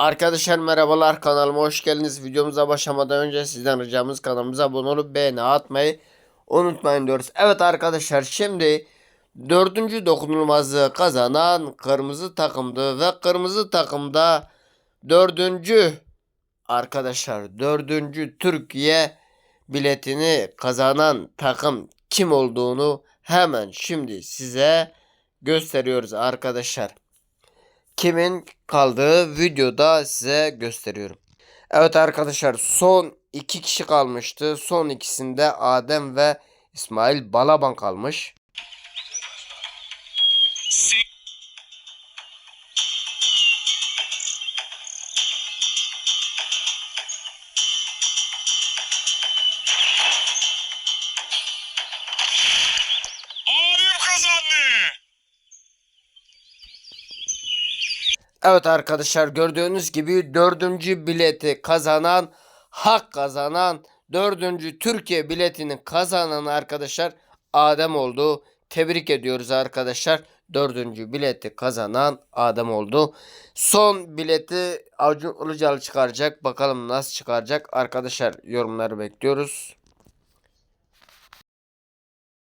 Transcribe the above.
Arkadaşlar merhabalar kanalıma hoş geldiniz. Videomuza başlamadan önce sizden ricamız kanalımıza abone olup beğeni atmayı unutmayın diyoruz. Evet arkadaşlar şimdi dördüncü dokunulmazlığı kazanan kırmızı takımdı ve kırmızı takımda dördüncü arkadaşlar dördüncü Türkiye biletini kazanan takım kim olduğunu hemen şimdi size gösteriyoruz arkadaşlar kimin kaldığı videoda size gösteriyorum. Evet arkadaşlar son iki kişi kalmıştı. Son ikisinde Adem ve İsmail Balaban kalmış. Evet arkadaşlar gördüğünüz gibi dördüncü bileti kazanan hak kazanan dördüncü Türkiye biletini kazanan arkadaşlar Adem oldu. Tebrik ediyoruz arkadaşlar. Dördüncü bileti kazanan Adem oldu. Son bileti Acun Ilıcalı çıkaracak. Bakalım nasıl çıkaracak. Arkadaşlar yorumları bekliyoruz.